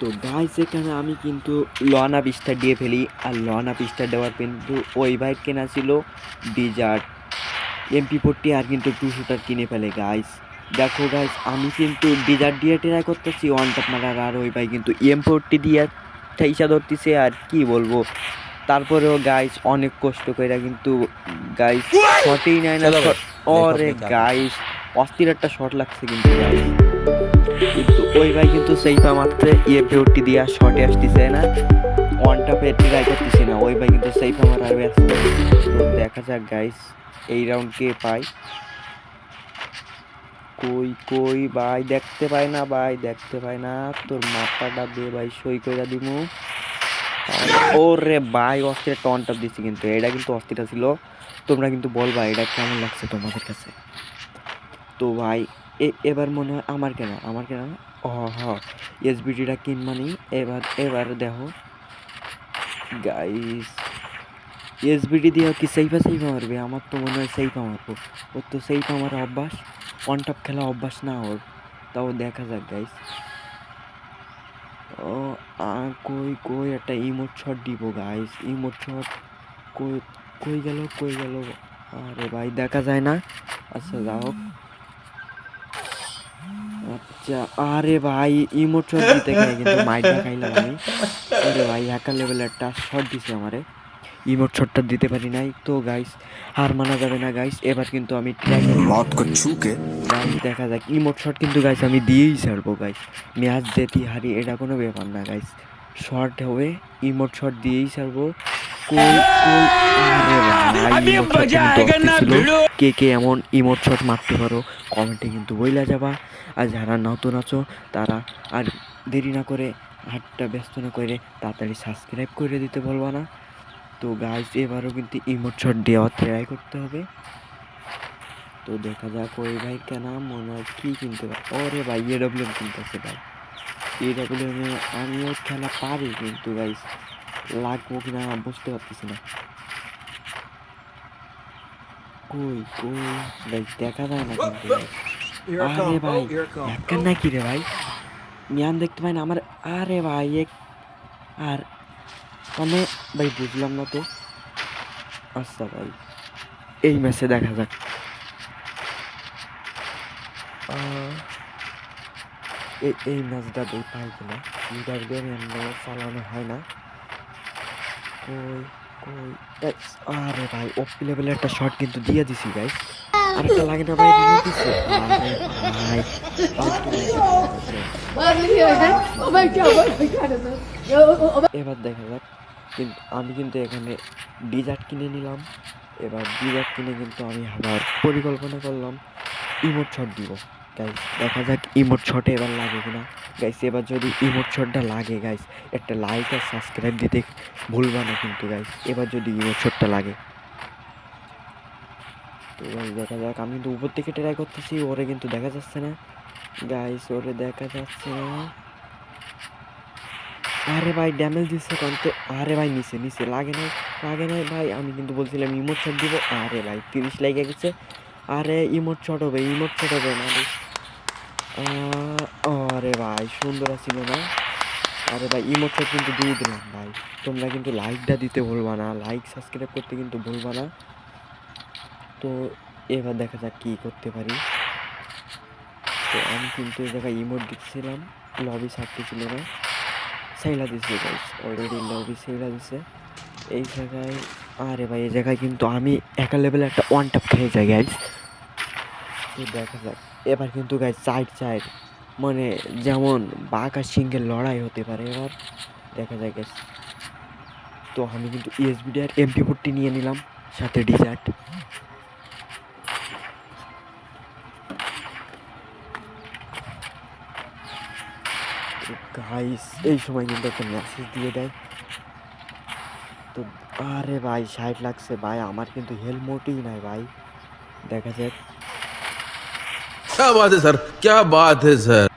তো গাইস এখানে আমি কিন্তু লনা পিসটা দিয়ে ফেলি। আর লনা পিসটা দেওয়ার কিন্তু ওই বাইক কেনা ছিল ডিজার্ট এমপি ফোরটি আর কিন্তু টু শুটার কিনে ফেলে গাইস দেখো গাইস আমি কিন্তু ডিজার্ট দিয়ে ট্রাই করতেছি ওয়ান টপ মারার আর ওই ভাই কিন্তু এম ফোরটি দিয়ে ঠাইসা ধরতেছে আর কি বলব। তারপরেও গাইস অনেক কষ্ট করে কিন্তু গাইস শটেই নেয় না ওরে গাইস অস্থির একটা শট লাগছে কিন্তু guys। কিন্তু ওই ভাই কিন্তু সেইটা মাত্র ইয়ে ফেউটি দিয়া শটে আসতেছে, না? ওয়ানটা পেয়ে ট্রাই করতেছে না, ওই ভাই কিন্তু সেই আমার আর ব্যস্ত তো দেখা যাক গাইস এই রাউন্ড কে পায়। কই কই, ভাই, দেখতে পাই না, ভাই, দেখতে পাই না। তোর মাথাটা দে, ভাই, সই কইরা দিমু। ওরে ভাই অস্থির অন টপ কিন্তু, এটা কিন্তু অস্থির ছিল। তোমরা কিন্তু বলবা, এটা কেমন লাগছে তোমাদের কাছে? তো ভাই এবার মনে হয় আমার কেন আমার কেন ও, হ। এসবিটিটা কিনবানি এবার এবার দেখো। গাইস এসবিটি দিয়ে কি সেইফা সেইফা মারবে? আমার তো মনে হয় সেইফা মারবো। ওর তো সেইফা আমার অভ্যাস। ওয়ান টপ খেলা অভ্যাস না ওর। তাও দেখা যাক গাইস ও কই কই একটা ইমোট শট দিব গাইস ইমোট শট কই কই গেল কই গেল? আরে ভাই, দেখা যায় না। আচ্ছা যাও আচ্ছা আরে ভাই ইমোট শট দিতে খাই কিন্তু মাইটা খাইলাম আমি। আরে ভাই হ্যাকার লেভেলের একটা শট দিছে আমারে। ইমোট শটটা দিতে পারি নাই। তো গাইস হার মানা যাবে না গাইস এবার কিন্তু আমি ট্রাই মত গাইস দেখা যাক ইমোট শট কিন্তু গাইস আমি দিয়েই ছাড়বো গাইস ম্যাচ দেতি হারি এটা কোনো ব্যাপার না গাইস শর্ট হবে ইমোট শট দিয়েই ছাড়বো। আরে ভাই। কে কে এমন ইমোট শট মারতে পারো কমেন্টে কিন্তু বইলা যাবা। আর যারা নতুন আছো তারা আর দেরি না করে হাতটা ব্যস্ত না করে তাড়াতাড়ি সাবস্ক্রাইব করে দিতে বলব না। তো গাইস এবারও কিন্তু ইমোট শট দেওয়া ট্রাই করতে হবে। তো দেখা যাক ওই ভাই কেন মনে হয় কী কিনতে পারে। ওরে ভাই এডব্লিউএম কিনতেছে ভাই। এডব্লিউএম এ আমিও খেলা পারি কিন্তু গাইস লাগবো কিনা বুঝতে পারতেছি না। কই কই? গাইস দেখা যায় না কিন্তু। আরে ভাই একটা নাকি রে ভাই? মিয়ান দেখতে পাই না আমার। আরে ভাই, এক আর মানে ভাই, বুঝলাম না তো। আচ্ছা ভাই, এই ম্যাচে দেখা যাক। এই এই ম্যাচটা দুই পাই কিনা? গেম এমন চালানো হয় না। কই কই আরে ভাই ওপি লেভেলের একটা শট কিন্তু দিয়ে দিছি গাইস আরেকটা লাগে না ভাই রিমোট দিছে। ভাই এবার দেখা যাক, কিন্তু আমি কিন্তু এখানে ডিজার্ট কিনে নিলাম। এবার ডিজার্ট কিনে কিন্তু আমি আবার পরিকল্পনা করলাম ইমোট শট দিব। গাইস দেখা যাক ইমোট শটে এবার লাগে কিনা। গাইস এবার যদি ইমোট শটটা লাগে গাইস একটা লাইক আর সাবস্ক্রাইব দিতে ভুলবা না কিন্তু গাইস এবার যদি ইমোট শটটা লাগে। তো গাইস দেখা যাক, আমি কিন্তু উপর থেকে ট্রাই করতেছি, ওরে কিন্তু দেখা যাচ্ছে না। গাইস ওরে দেখা যাচ্ছে না। আরে ভাই ড্যামেজ দিচ্ছে কত আরে ভাই, নিচে নিচে, লাগে নাই লাগে নাই ভাই, আমি কিন্তু বলছিলাম ইমোট শট দিব, আরে ভাই, তিরিশ লাগে গেছে আরে, ইমোট শট হবে ইমোট শট হবে না আরে ভাই, সুন্দর ছিল না? আরে ভাই ইমোট শট কিন্তু দিয়ে দিলাম ভাই। তোমরা কিন্তু লাইকটা দিতে ভুলবা না লাইক সাবস্ক্রাইব করতে কিন্তু ভুলবা না। তো এবার দেখা যাক কী করতে পারি। তো আমি কিন্তু এই জায়গায় ইমোট দিচ্ছিলাম লবি ছাড়তেছিল না। সেইলা দিছে গাইস অলরেডি লবি সেইলা দিছে। এই জায়গায়, আরে ভাই, এই জায়গায় কিন্তু আমি একা লেভেলে একটা ওয়ান টাপ খেয়ে যাই গাইস তো দেখা যাক। এবার কিন্তু গাইস সাইড সাইড মানে যেমন বাঘ আর সিংহের লড়াই হতে পারে এবার, দেখা যায় গাইস তো আমি কিন্তু ইএসবিডি আর এমপি ফোরটি নিয়ে নিলাম, সাথে ডিজার্ট গাইস এই সময় কিন্তু একটা মেসেজ দিয়ে দেয়। তো আরে ভাই ষাট লাগছে ভাই, আমার কিন্তু হেলমেটই নাই ভাই। দেখা যাক। क्या बात है सर? क्या बात है सर?